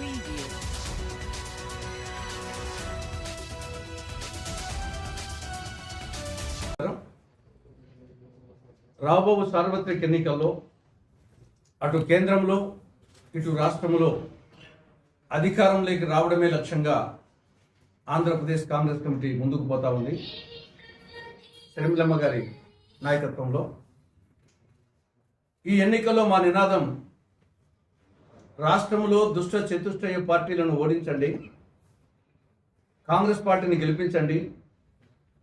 preview. రాబో సార్వత్రిక ఎన్నికల్లో అటు కేంద్రంలో ఇటు రాష్ట్రంలో అధికారంలోకి రావడమే లక్ష్యంగా ఆంధ్రప్రదేశ్ కాంగ్రెస్ కమిటీ ముందుకు పోతా ఉంది శర్మిలమ్మ గారి నాయకత్వంలో ఈ ఎన్నికల్లో మా నినాదం రాష్ట్రంలో దుష్ట చతుష్టయ పార్టీలను ఓడించండి. కాంగ్రెస్ పార్టీని గెలిపించండి.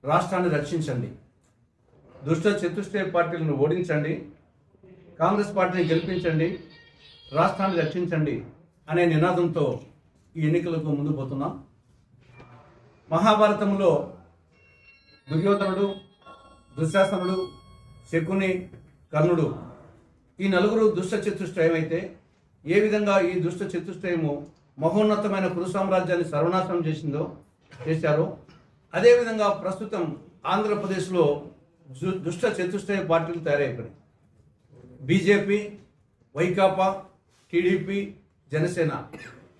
రాష్ట్రాన్ని రక్షించండి. దుష్ట చతుష్టయ పార్టీలను ఓడించండి. కాంగ్రెస్ పార్టీని గెలిపించండి. రాష్ట్రాన్ని రక్షించండి అనే నినాదంతో ఈ ఎన్నికలకు ముందు పోతున్నాం. మహాభారతంలో దుర్యోధనుడు దుశ్శాసనుడు శకుని కర్ణుడు ఈ నలుగురు దుష్ట చతుష్టయమైతే ఏ విధంగా ఈ దుష్ట చతుష్టయము మహోన్నతమైన కురు సామ్రాజ్యాన్ని సర్వనాశనం చేసిందో చేశారో అదేవిధంగా ప్రస్తుతం ఆంధ్రప్రదేశ్లో దు- దుష్ట చతుష్టయ పార్టీలు తయారైపోయాయి బీజేపీ వైకాపా టీడీపీ జనసేన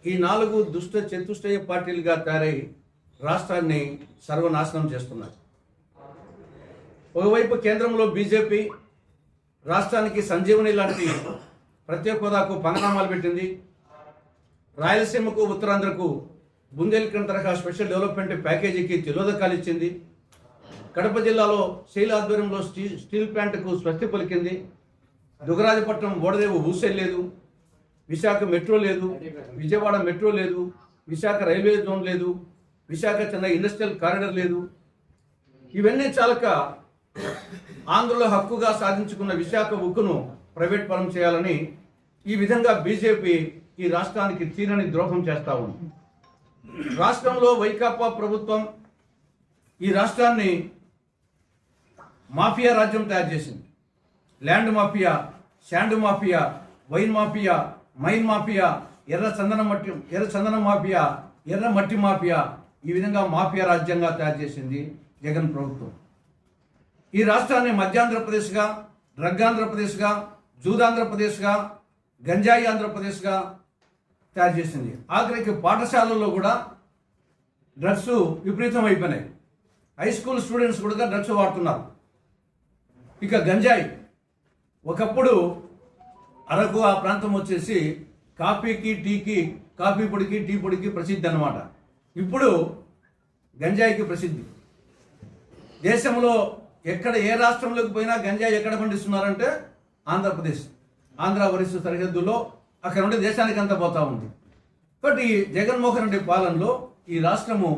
ఈ నాలుగు దుష్ట చతుష్టయ పార్టీలుగా తయారై రాష్ట్రాన్ని సర్వనాశనం చేస్తున్నారు. ఒకవైపు కేంద్రంలో బీజేపీ రాష్ట్రానికి సంజీవని లాంటి ప్రత్యేక హోదాకు పంగనామాలు పెట్టింది. రాయలసీమకు ఉత్తరాంధ్రకు బుందేల్ఖండ్ తరహా స్పెషల్ డెవలప్మెంట్ ప్యాకేజీకి తిలోదకాలు ఇచ్చింది. కడప జిల్లాలో శైల ఆధ్వర్యంలో స్టీల్ స్టీల్ ప్లాంట్కు స్వస్తి పలికింది. దుగరాజపట్నం ఓడదేవు లేదు. విశాఖ మెట్రో లేదు. విజయవాడ మెట్రో లేదు. విశాఖ రైల్వే జోన్ లేదు. విశాఖ చెన్నై ఇండస్ట్రియల్ కారిడర్ లేదు. ఇవన్నీ చాలక ఆంధ్రలో హక్కుగా సాధించుకున్న విశాఖ ఉక్కును ప్రైవేట్ పరం చేయాలని ఈ విధంగా బీజేపీ ఈ రాష్ట్రానికి తీరని ద్రోహం చేస్తా ఉంది. రాష్ట్రంలో వైకాపా ప్రభుత్వం ఈ రాష్ట్రాన్ని మాఫియా రాజ్యం తయారు చేసింది. Land mafia sand mafia wine mafia mine mafia ఎర్ర చందన మట్టి ఎర్ర చందన మాఫియా ఎర్ర మట్టి మాఫియా ఈ విధంగా మాఫియా రాజ్యంగా తయారు చేసింది జగన్ ప్రభుత్వం. ఈ రాష్ట్రాన్ని మధ్యాంధ్రప్రదేశ్గా డ్రగ్ ఆంధ్రప్రదేశ్గా జూదాంధ్రప్రదేశ్గా గంజాయి ఆంధ్రప్రదేశ్గా తయారు చేసింది. ఆఖరికి పాఠశాలల్లో కూడా డ్రగ్స్ విపరీతం అయిపోయినాయి హై స్కూల్ స్టూడెంట్స్ కూడా డ్రగ్స్ వాడుతున్నారు. ఇక గంజాయి. ఒకప్పుడు అరకు ఆ ప్రాంతం వచ్చేసి కాఫీకి టీకి కాఫీ పొడికి టీ పొడికి ప్రసిద్ధి అన్నమాట. ఇప్పుడు గంజాయికి ప్రసిద్ధి. దేశంలో ఎక్కడ ఏ రాష్ట్రంలోకి పోయినా గంజాయి ఎక్కడ పండిస్తున్నారంటే ఆంధ్రప్రదేశ్. ఆంధ్ర ఒరిస్సు సరిహద్దులో అక్కడ నుండి దేశానికి అంతా పోతా ఉంది. కాబట్టి ఈ జగన్మోహన్ రెడ్డి పాలనలో ఈ రాష్ట్రము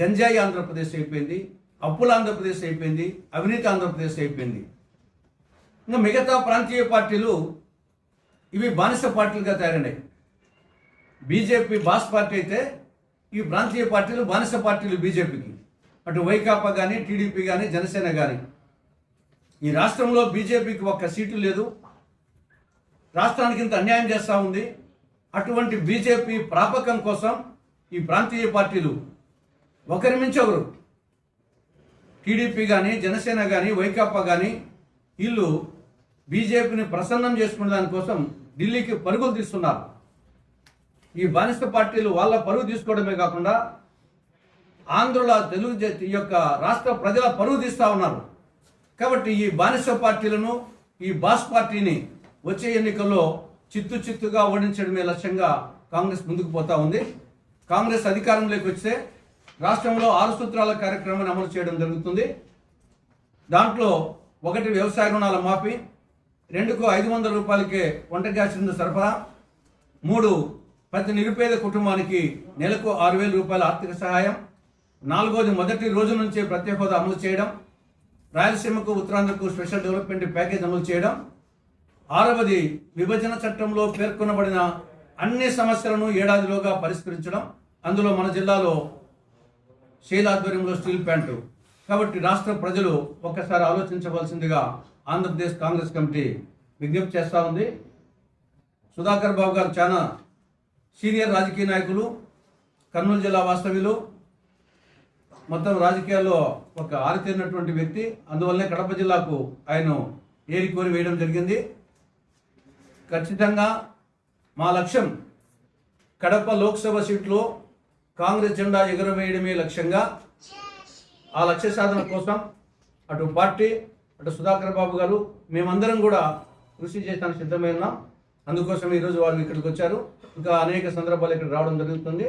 గంజాయి ఆంధ్రప్రదేశ్ అయిపోయింది అప్పుల ఆంధ్రప్రదేశ్ అయిపోయింది అవినీతి ఆంధ్రప్రదేశ్ అయిపోయింది. ఇంకా మిగతా ప్రాంతీయ పార్టీలు ఇవి బానిస పార్టీలుగా తయారైనాయి. బీజేపీ బాస్ పార్టీ అయితే ఈ ప్రాంతీయ పార్టీలు బానిస పార్టీలు బీజేపీకి. అటు వైకాపా కానీ టీడీపీ కానీ జనసేన కానీ ఈ రాష్ట్రంలో బీజేపీకి ఒక్క సీటు లేదు. రాష్ట్రానికి ఇంత అన్యాయం చేస్తూ ఉంది. అటువంటి బీజేపీ ప్రాపకం కోసం ఈ ప్రాంతీయ పార్టీలు ఒకరి మించి ఒకరు టీడీపీ కానీ జనసేన కానీ వైకాపా కానీ వీళ్ళు బీజేపీని ప్రసన్నం చేసుకునే దానికోసం ఢిల్లీకి పరుగులు తీస్తున్నారు. ఈ బానిస పార్టీలు వాళ్ళ పరుగు తీసుకోవడమే కాకుండా ఆంధ్రుల తెలుగు ఈ యొక్క రాష్ట్ర ప్రజల పరుగు తీస్తా ఉన్నారు. కాబట్టి ఈ బానిస పార్టీలను ఈ బాస్ పార్టీని వచ్చే ఎన్నికల్లో చిత్తు చిత్తుగా ఓడించడమే లక్ష్యంగా కాంగ్రెస్ ముందుకు పోతా ఉంది. కాంగ్రెస్ అధికారంలోకి వస్తే రాష్ట్రంలో ఆరు సూత్రాల కార్యక్రమాన్ని అమలు చేయడం జరుగుతుంది. దాంట్లో ఒకటి వ్యవసాయ రుణాల మాఫీ రెండుకు ఐదు వందల రూపాయలకే వంట గ్యాస్ సిలిండర్ సరఫరా మూడు ప్రతి నిరుపేద కుటుంబానికి నెలకు ఆరు వేల రూపాయల ఆర్థిక సహాయం నాలుగోది మొదటి రోజు నుంచే ప్రత్యేక హోదా అమలు చేయడం రాయలసీమకు ఉత్తరాంధ్రకు స్పెషల్ డెవలప్మెంట్ ప్యాకేజ్ అమలు చేయడం ఆరవది విభజన చట్టంలో పేర్కొనబడిన అన్ని సమస్యలను ఏడాదిలోగా పరిష్కరించడం అందులో మన జిల్లాలో శైల ఆధ్వర్యంలో స్టీల్ ప్యాంటు కాబట్టి రాష్ట్ర ప్రజలు ఒక్కసారి ఆలోచించవలసిందిగా ఆంధ్రప్రదేశ్ కాంగ్రెస్ కమిటీ విజ్ఞప్తి చేస్తూ ఉంది. సుధాకర్ బాబు గారు చాలా సీనియర్ రాజకీయ నాయకులు కర్నూలు జిల్లా వాస్తవ్యులు మొత్తం రాజకీయాల్లో ఒక ఆరితేరినటువంటి వ్యక్తి. అందువల్లనే కడప జిల్లాకు ఆయన ఏరి కోరి వేయడం జరిగింది. ఖచ్చితంగా మా లక్ష్యం కడప లోక్సభ సీట్లో కాంగ్రెస్ జెండా ఎగురవేయడమే లక్ష్యంగా ఆ లక్ష్య సాధన కోసం అటు పార్టీ అటు సుధాకర్ బాబు గారు మేమందరం కూడా కృషి చేయడానికి సిద్ధమై ఉన్నాం. అందుకోసం ఈరోజు వాళ్ళు ఇక్కడికి వచ్చారు. ఇంకా అనేక సందర్భాలు ఇక్కడ రావడం జరుగుతుంది.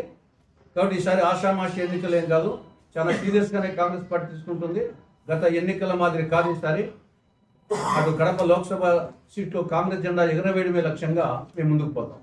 కాబట్టి ఈసారి ఆషామాషి ఎన్నికలు ఏం కాదు. చాలా సీరియస్గానే కాంగ్రెస్ పార్టీ తీసుకుంటుంది. గత ఎన్నికల మాదిరి కాదు ఈసారి. అటు కడప లోక్సభ సీట్లో కాంగ్రెస్ జెండా ఎగరవేయడమే లక్ష్యంగా మేము ముందుకు పోతాం.